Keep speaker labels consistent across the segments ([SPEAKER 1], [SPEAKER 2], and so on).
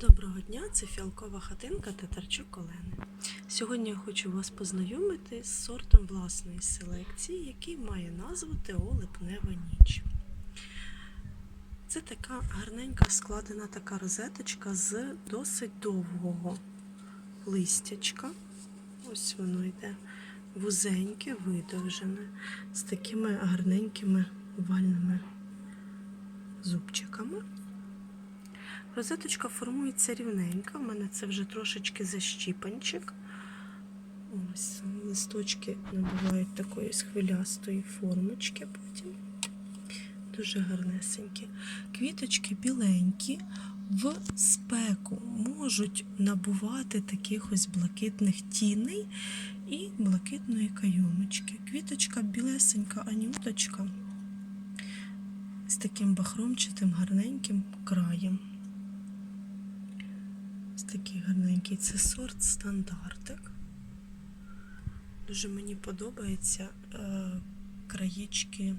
[SPEAKER 1] Доброго дня, це фіалкова хатинка Татарчук Олени. Сьогодні я хочу вас познайомити з сортом власної селекції, який має назву ТО Липнева ніч. Це така гарненька складена така розеточка з досить довгого листячка. Ось воно йде вузеньке, видовжене, з такими гарненькими овальними зубчиками. Розеточка формується рівненька. У мене це вже трошечки защіпанчик. Ось листочки набувають такої хвилястої формочки потім. Дуже гарнесенькі. Квіточки біленькі, в спеку можуть набувати таких ось блакитних тіней і блакитної кайомочки. Квіточка білесенька, анюточка з таким бахромчатим гарненьким краєм. Ось такий гарненький це сорт стандартик. Дуже мені подобаються е, краєчки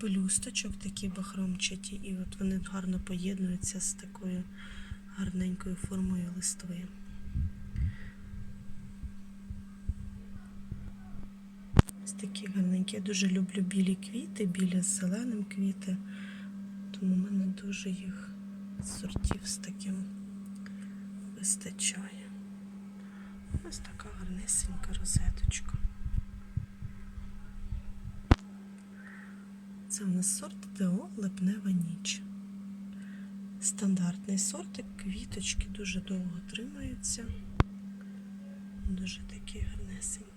[SPEAKER 1] пелюсточок, такі бахромчаті, і от вони гарно поєднуються з такою гарненькою формою листви. Ось такі гарненькі. Я дуже люблю білі квіти, білі з зеленим квіти, тому в мене дуже їх сортів з таким вистачає. Ось така гарнесенька розеточка. Це в нас сорт ДО Липнева ніч. Стандартний сортик, квіточки дуже довго тримаються. Дуже такі гарнесенькі.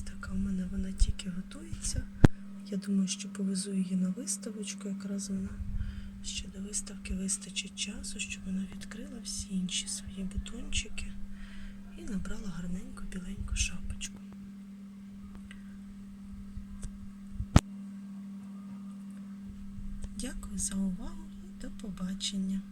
[SPEAKER 1] Ось така в мене вона тільки готується. Я думаю, що повезу її на виставочку, якраз вона ще до виставки вистачить часу, щоб вона відкрила всі інші свої бутончики і набрала гарненьку біленьку шапочку. Дякую за увагу і до побачення!